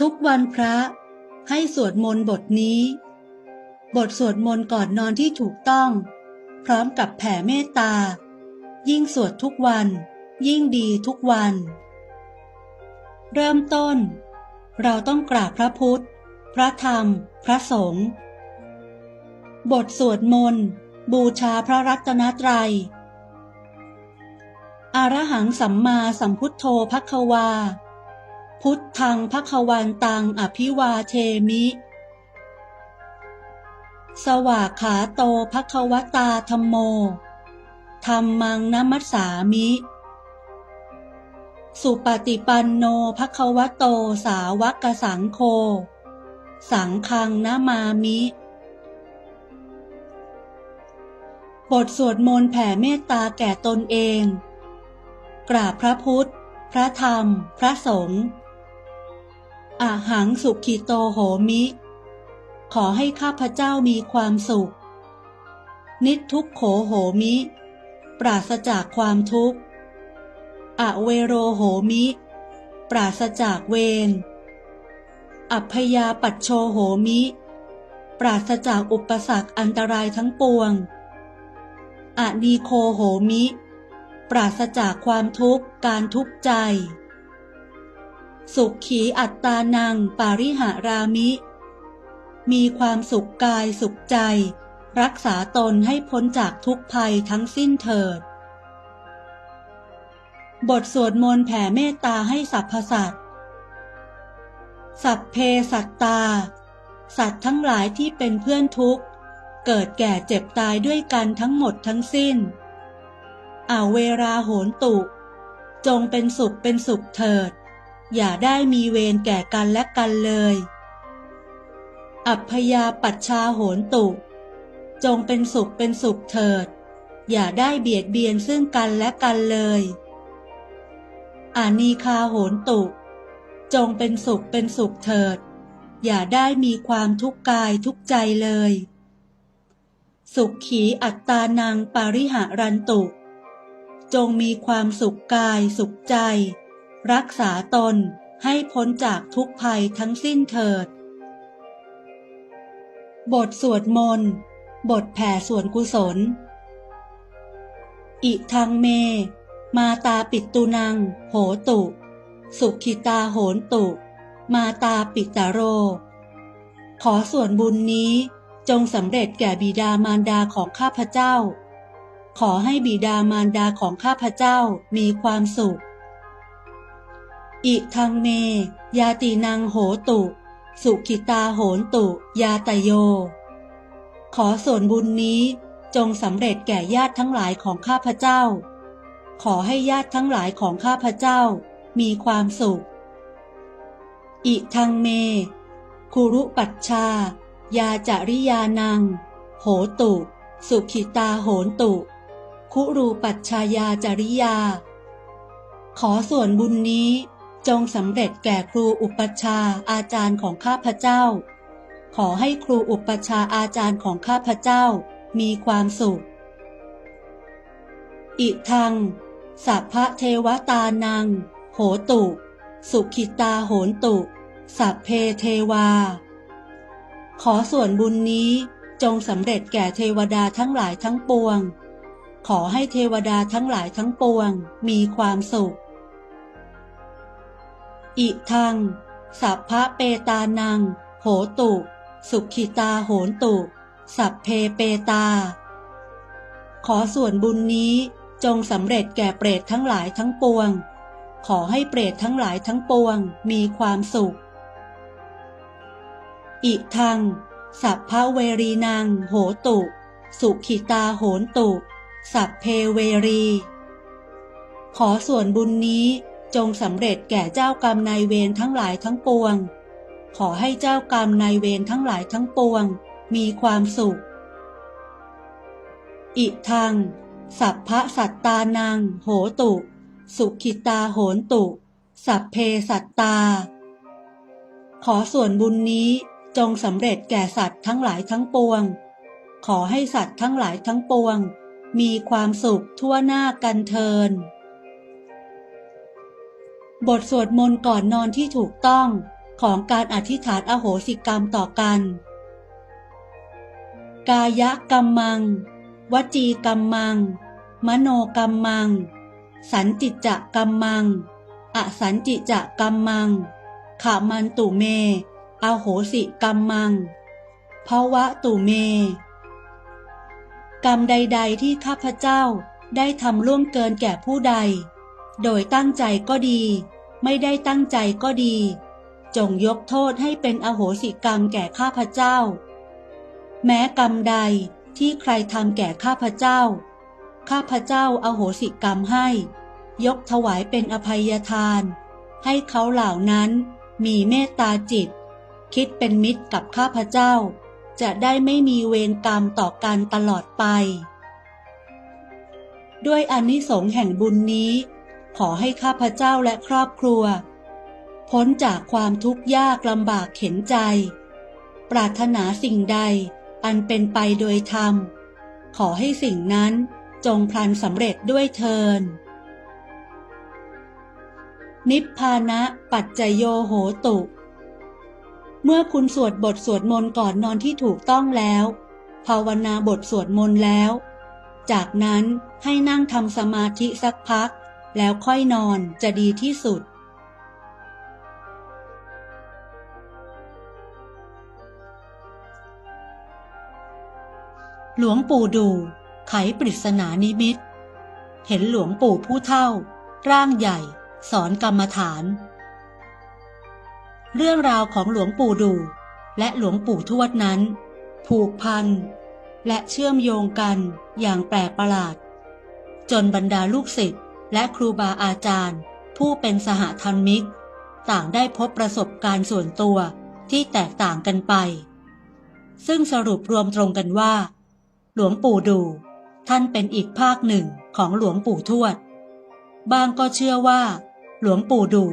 ทุกวันพระ ให้สวดมนต์บทนี้ บทสวดมนต์ก่อนนอนที่ถูกต้อง พร้อมกับแผ่เมตตา ยิ่งสวดทุกวัน ยิ่งดีทุกวัน เริ่มต้น เราต้องกราบพระพุทธ พระธรรม พระสงฆ์บทสวดมนต์บูชาพระรัตนตรัยอารหังสัมมาสัมพุทโธภควา พุทธังภควันตังอภิวาเทมิ สวากขาโตภควตาธรรมโมธรรมังนัมัสสามิ สุปฏิปันโนภควโตสาวกสังโฆสังฆังนามามิ บทสวดมนต์แผ่เมตตาแก่ตนเอง กราบพระพุทธ พระธรรม พระสงฆ์ อาหังสุขิโตโหมิ ขอให้ข้าพเจ้ามีความสุข นิทุกโขโหมิ ปราศจากความทุกข์ อเวโรโหมิ ปราศจากเวร อัพยาปัชโชโหมิ ปราศจากอุปสรรคอันตรายทั้งปวงอะนีโคโหมิ ปราศจากความทุกข์การทุกข์ใจ สุขขีอัตตานัง ปาริหารามิ มีความสุขกายสุขใจ รักษาตนให้พ้นจากทุกภัยทั้งสิ้นเถิด บทสวดมนต์แผ่เมตตาให้สรรพสัตว์ สัพเพสัตตา สัตว์ทั้งหลายที่เป็นเพื่อนทุกข์ เกิดแก่เจ็บตายด้วยกันทั้งหมดทั้งสิ้นอาเวราโหนตุ จงเป็นสุขเป็นสุขเถิด อย่าได้มีเวรแก่กันและกันเลย อัพยาปัชชาโหนตุ จงเป็นสุขเป็นสุขเถิด อย่าได้เบียดเบียนซึ่งกันและกันเลยอานีคาโหนตุ จงเป็นสุขเป็นสุขเถิด อย่าได้มีความทุกข์กายทุกใจเลย สุขขีอัตตานังปาริหารันตุ จงมีความสุขกายสุขใจ รักษาตนให้พ้นจากทุกภัยทั้งสิ้นเถิด บทสวดมนต์ บทแผ่ส่วนกุศล อิทังเม มาตาปิตุนัง โหตุ สุขิตาโหนตุ มาตาปิตาโร ขอส่วนบุญนี้จงสำเร็จแก่บิดามารดาของข้าพเจ้า ขอให้บิดามารดาของข้าพเจ้ามีความสุข อิทังเม ยาตินังโหตุ สุขิตาโหนตุ ยาตโย ขอส่วนบุญนี้จงสำเร็จแก่ญาติทั้งหลายของข้าพเจ้า ขอให้ญาติทั้งหลายของข้าพเจ้ามีความสุข อิทังเม คุรุปัชชา ยาจาริยานัง โหตุ สุขิตาโหนตุ คุรูปัชชายาจริยา ขอส่วนบุญนี้ จงสำเร็จแก่ครูอุปชาอาจารย์ของข้าพเจ้า ขอให้ครูอุปชาอาจารย์ของข้าพเจ้ามีความสุข อิทัง สัพพะเทวตานัง โหตุ สุขิตาโหนตุ สัพเพเทวา ขอส่วนบุญนี้จงสำเร็จแก่เทวดาทั้งหลายทั้งปวง ขอให้เทวดาทั้งหลายทั้งปวงมีความสุข อิทัง สัพพะเปตานัง โหตุ สุขิตาโหนตุ สัพเพเปตา ขอส่วนบุญนี้จงสำเร็จแก่เปรตทั้งหลายทั้งปวง ขอให้เปรตทั้งหลายทั้งปวงมีความสุข อิทัง สัพพะเวรีนางโหตุ สุขิตาโหนตุ สัพเพเวรี ขอส่วนบุญนี้ จงสำเร็จแก่เจ้ากรรมนายเวรทั้งหลายทั้งปวง ขอให้เจ้ากรรมนายเวรทั้งหลายทั้งปวง มีความสุข อิทัง สัพพะสัตตานัง โหตุ สุขิตาโหนตุ สัพเพสัตตา ขอส่วนบุญนี้จงสำเร็จแก่สัตว์ทั้งหลายทั้งปวง ขอให้สัตว์ทั้งหลายทั้งปวง มีความสุขทั่วหน้ากันเทิน บทสวดมนต์ก่อนนอนที่ถูกต้องของการอธิษฐานอโหสิกรรมต่อกัน กายกรรมัง วจีกรรมัง มโนกรรมัง สันจิจะกรรมัง อสันจิจะกรรมังขามันตุเม อโหสิกรรมังภาวะตุเม กรรมใด ๆ ที่ข้าพเจ้าได้ทำล่วงเกินแก่ผู้ใด โดยตั้งใจก็ดี ไม่ได้ตั้งใจก็ดี จงยกโทษให้เป็นอโหสิกรรมแก่ข้าพเจ้า แม้กรรมใดที่ใครทำแก่ข้าพเจ้า ข้าพเจ้าอโหสิกรรมให้ ยกถวายเป็นอภัยทาน ให้เขาเหล่านั้นมีเมตตาจิต คิดเป็นมิตรกับข้าพเจ้า จะได้ไม่มีเวรกรรมต่อกันตลอดไป ด้วยอานิสงส์แห่งบุญนี้ ขอให้ข้าพเจ้าและครอบครัว พ้นจากความทุกข์ยากลำบากเข็นใจ ปรารถนาสิ่งใดอันเป็นไปโดยธรรม ขอให้สิ่งนั้นจงพลันสำเร็จด้วยเทิน นิพพานะปัจจโยโหตุ เมื่อคุณสวดบทสวดมนต์ก่อนนอนที่ถูกต้องแล้ว ภาวนาบทสวดมนต์แล้ว จากนั้นให้นั่งทำสมาธิสักพัก แล้วค่อยนอนจะดีที่สุด หลวงปู่ดู ไขปริศนานิมิต เห็นหลวงปู่ผู้เท่า ร่างใหญ่ สอนกรรมฐาน เรื่องราวของหลวงปู่ดู และหลวงปู่ทวดนั้น ผูกพัน และเชื่อมโยงกันอย่างแปลกประหลาด จนบรรดาลูกศิษย์ และครูบาอาจารย์ ผู้เป็นสหธรรมิก ต่างได้พบประสบการณ์ส่วนตัวที่แตกต่างกันไป ซึ่งสรุปรวมตรงกันว่า หลวงปู่ดู ท่านเป็นอีกภาคหนึ่งของหลวงปู่ทวด บางก็เชื่อว่า หลวงปู่ดู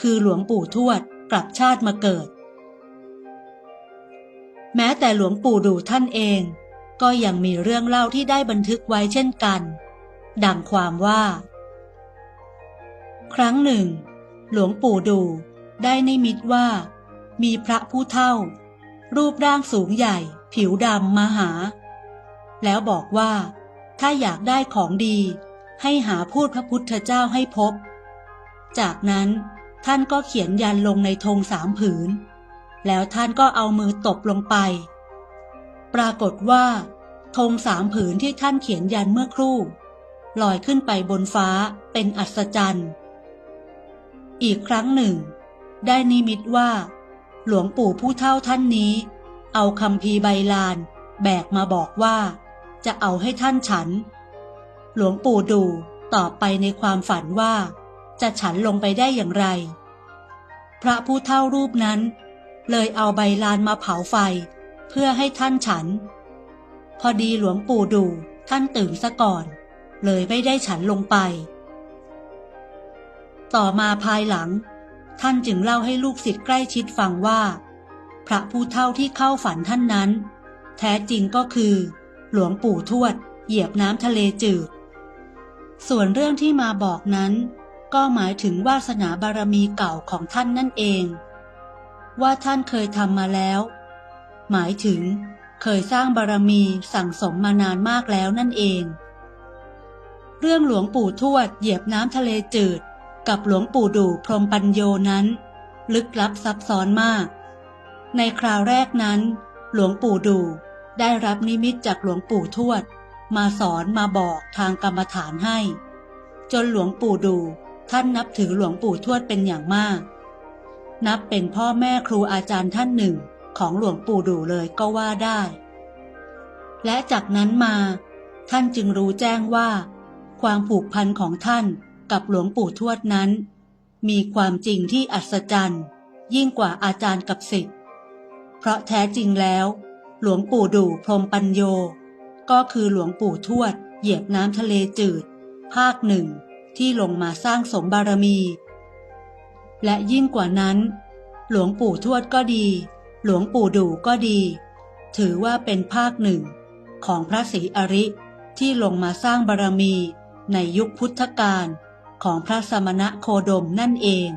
คือหลวงปู่ทวดกลับชาติมาเกิด แม้แต่หลวงปู่ดูท่านเองก็ยังมีเรื่องเล่าที่ได้บันทึกไว้เช่นกัน ดังความว่า ครั้งหนึ่ง หลวงปู่ดูได้นิมิตว่า มีพระผู้เฒ่า รูปร่างสูงใหญ่ ผิวดำมาหา แล้วบอกว่า ถ้าอยากได้ของดี ให้หาพูดพระพุทธเจ้าให้พบ จากนั้นท่านก็เขียนยันลงในธงสามผืน แล้วท่านก็เอามือตบลงไป ปรากฏว่าธงสามผืนที่ท่านเขียนยันเมื่อครู่ ลอยขึ้นไปบนฟ้าเป็นอัศจรรย์ อีกครั้งหนึ่ง ได้นิมิตว่า หลวงปู่ผู้เฒ่าท่านนี้ เอาคำพีใบลาน แบกมาบอกว่า จะเอาให้ท่านฉัน หลวงปู่ดูตอบไปในความฝันว่า จะฉันลงไปได้อย่างไร พระผู้เฒ่ารูปนั้น เลยเอาใบลานมาเผาไฟ เพื่อให้ท่านฉัน พอดีหลวงปู่ดูท่านตื่นซะก่อน เลยไม่ได้ฉันลงไป ต่อมาภายหลัง ท่านจึงเล่าให้ลูกศิษย์ใกล้ชิดฟังว่า พระผู้เฒ่าที่เข้าฝันท่านนั้น แท้จริงก็คือ หลวงปู่ทวด เหยียบน้ำทะเลจืด ส่วนเรื่องที่มาบอกนั้น ก็หมายถึงวาสนาบารมีเก่าของท่านนั่นเอง ว่าท่านเคยทำมาแล้ว หมายถึง เคยสร้างบารมีสั่งสมมานานมากแล้วนั่นเอง เรื่องหลวงปู่ทวด เหยียบน้ำทะเลจืด กับหลวงปู่ดูพรมปัญโยนั้น ลึกลับซับซ้อนมาก ในคราวแรกนั้น หลวงปู่ดูได้รับนิมิตจากหลวงปู่ทวด มาสอนมาบอกทางกรรมฐานให้ จนหลวงปู่ดูท่านนับถือหลวงปู่ทวดเป็นอย่างมาก นับเป็นพ่อแม่ครูอาจารย์ท่านหนึ่งของหลวงปู่ดูเลยก็ว่าได้ และจากนั้นมา ท่านจึงรู้แจ้งว่า ความผูกพันของท่าน กับหลวงปู่ทวดนั้น มีความจริงที่อัศจรรย์ ยิ่งกว่าอาจารย์กับศิษย์เพราะแท้จริงแล้ว หลวงปู่ดูพรมปัญโย ก็คือหลวงปู่ทวด เหยียบน้ำทะเลจืด ภาคหนึ่งที่ลงมาสร้างสมบารมี และยิ่งกว่านั้น หลวงปู่ทวดก็ดี หลวงปู่ดูก็ดี ถือว่าเป็นภาคหนึ่งของพระศรีอริที่ลงมาสร้างบารมีในยุคพุทธกาล ของพระสมณะโคดมนั่นเอง